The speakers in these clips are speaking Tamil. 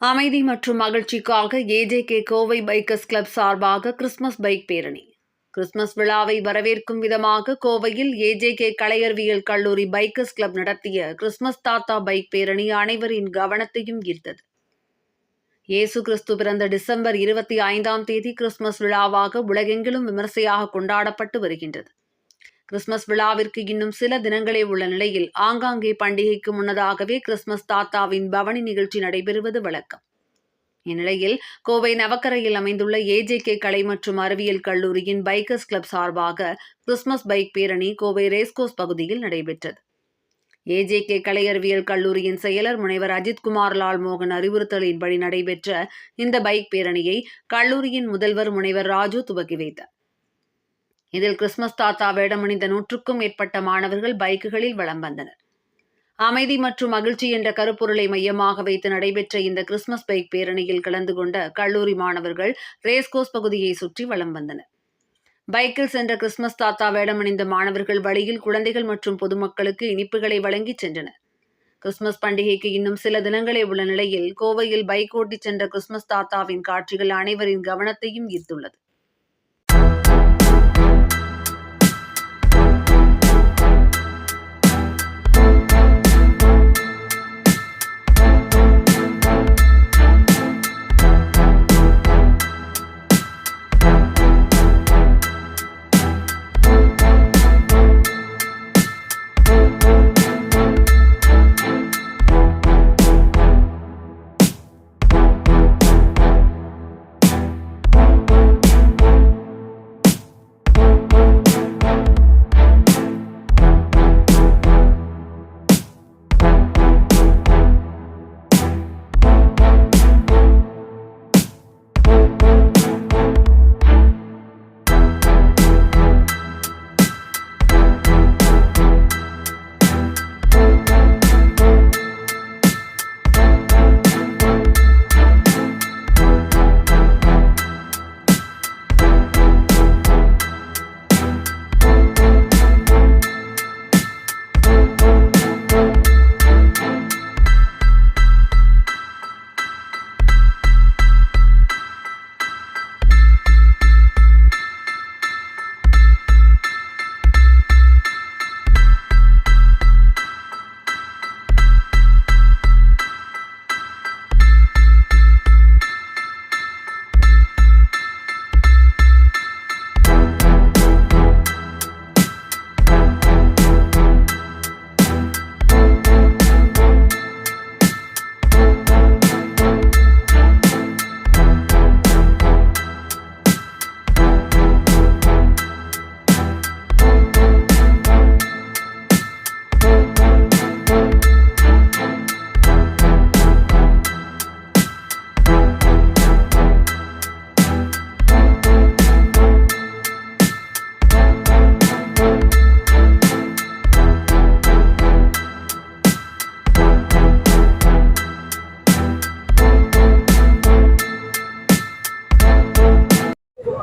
அமைதி மற்றும் மகிழ்ச்சிக்காக ஏஜேகே கோவை பைக்கர்ஸ் கிளப் சார்பாக கிறிஸ்துமஸ் பைக் பேரணி. கிறிஸ்துமஸ் விழாவை வரவேற்கும் விதமாக கோவையில் ஏஜேகே கலையறிவியல் கல்லூரி பைக்கர்ஸ் கிளப் நடத்திய கிறிஸ்துமஸ் தாத்தா பைக் பேரணி அனைவரின் கவனத்தையும் ஈர்த்தது. இயேசு கிறிஸ்து பிறந்த டிசம்பர் இருபத்தி ஐந்தாம் தேதி கிறிஸ்துமஸ் விழாவாக உலகெங்கிலும் விமர்சையாக கொண்டாடப்பட்டு வருகின்றது. கிறிஸ்துமஸ் விழாவிற்கு இன்னும் சில தினங்களே உள்ள நிலையில் ஆங்காங்கே பண்டிகைக்கு முன்னதாகவே கிறிஸ்துமஸ் தாத்தாவின் பவனி நிகழ்ச்சி நடைபெறுவது வழக்கம். இந்நிலையில் கோவை நவக்கரையில் அமைந்துள்ள ஏஜேகே கலை மற்றும் அறிவியல் கல்லூரியின் பைக்கர்ஸ் கிளப் சார்பாக கிறிஸ்துமஸ் பைக் பேரணி கோவை ரேஸ்கோஸ் பகுதியில் நடைபெற்றது. ஏஜேகே கலை அறிவியல் கல்லூரியின் செயலர் முனைவர் அஜித்குமார் லால் மோகன் அறிவுறுத்தலின்படி நடைபெற்ற இந்த பைக் பேரணியை கல்லூரியின் முதல்வர் முனைவர் ராஜு துவக்கி வைத்தார். இதில் கிறிஸ்துமஸ் தாத்தா வேடமணிந்த நூற்றுக்கும் மேற்பட்ட மாணவர்கள் பைக்குகளில் வலம் வந்தனர். அமைதி மற்றும் மகிழ்ச்சி என்ற கருப்பொருளை மையமாக வைத்து நடைபெற்ற இந்த கிறிஸ்துமஸ் பைக் பேரணியில் கலந்து கொண்ட கல்லூரி மாணவர்கள் ரேஸ்கோஸ் பகுதியை சுற்றி வலம் வந்தனர். பைக்கில் சென்ற கிறிஸ்துமஸ் தாத்தா வேடமணிந்த மாணவர்கள் வழியில் குழந்தைகள் மற்றும் பொதுமக்களுக்கு இனிப்புகளை வழங்கிச் சென்றனர். கிறிஸ்துமஸ் பண்டிகைக்கு இன்னும் சில தினங்களே உள்ள நிலையில் கோவையில் பைக் ஓட்டிச் சென்ற கிறிஸ்துமஸ் தாத்தாவின் காட்சிகள் அனைவரின் கவனத்தையும் ஈர்த்துள்ளது.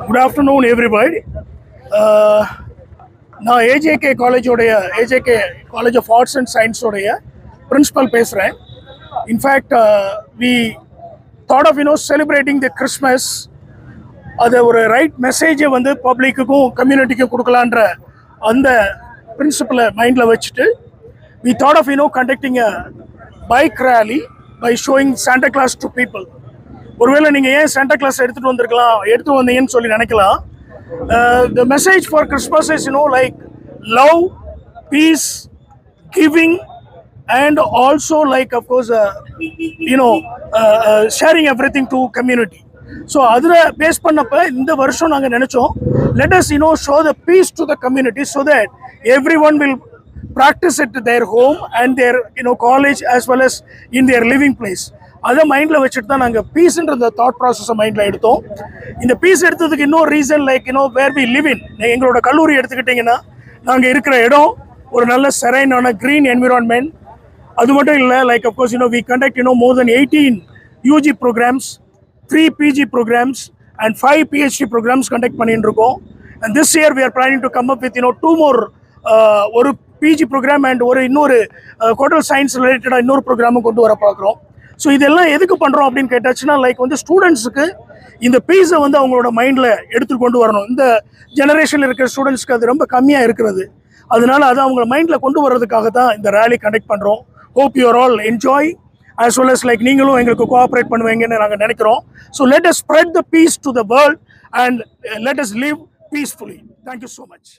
குட் ஆஃப்டர்நூன் எவ்ரிபடி நான் AJK காலேஜோடைய AJK college of arts and சயின்ஸோடைய principal பேசுகிறேன் in fact we thought of you know celebrating the Christmas அதை ஒரு ரைட் மெசேஜை வந்து பப்ளிக்குக்கும் கம்யூனிட்டிக்கும் கொடுக்கலான்ற அந்த பிரின்சிபலை மைண்டில் வச்சுட்டு we thought of you know conducting a bike rally by showing Santa Claus to people ஒருவேளை நீங்கள் ஏன் சாண்டா கிளாஸ் எடுத்துகிட்டு வந்திருக்கலாம் எடுத்து வந்தீங்கன்னு சொல்லி நினைக்கலாம். The message for Christmas is you know like love peace giving and also like of course you know sharing everything to community so அதில் பேஸ் பண்ணப்ப இந்த வருஷம் நாங்கள் நினச்சோம் let us you know show the peace to the community so that everyone will practise it their home and their you know college as well as in their living place அதை மைண்டில் வச்சுட்டு தான் நாங்கள் பீஸ்ன்ற இந்த தாட் ப்ராசஸை மைண்டில் எடுத்தோம். இந்த பீஸ் எடுத்ததுக்கு இன்னொரு reason like you know where we live in எங்களோட கல்லூரி எடுத்துக்கிட்டிங்கன்னா நாங்கள் இருக்கிற இடம் ஒரு நல்ல செரைனான க்ரீன் என்விரான்மெண்ட் அது மட்டும் இல்லை like of course you know we conduct you know more then eighteen UG programmes three PG programmes and five PhD programmes conduct பண்ணிட்டு இருக்கோம் and this year we are planning to come up with you know two more ஒரு பிஜி ப்ரோக்ராம் அண்ட் ஒரு இன்னொரு ஹோட்டல் சயின்ஸ் ரிலேட்டடாக இன்னொரு ப்ரோக்ராமும் கொண்டு வர பார்க்குறோம். ஸோ இதெல்லாம் எதுக்கு பண்ணுறோம் அப்படின்னு கேட்டாச்சுன்னா லைக் வந்து ஸ்டூடெண்ட்ஸுக்கு இந்த பீஸை வந்து அவங்களோட மைண்டில் எடுத்துட்டு கொண்டு வரணும். இந்த ஜெனரேஷனில் இருக்கிற ஸ்டூடெண்ட்ஸ்க்கு அது ரொம்ப கம்மியாக இருக்கிறது. அதனால அது அவங்க மைண்டில் கொண்டு வர்றதுக்காக தான் இந்த ரேலி கண்டக்ட் பண்ணுறோம் hope your all enjoy as well as like நீங்களும் எங்களுக்கு கோஆப்ரேட் பண்ணுவீங்கன்னு நாங்கள் நினைக்கிறோம். So let us spread the peace to the world and let us live peacefully thank you so much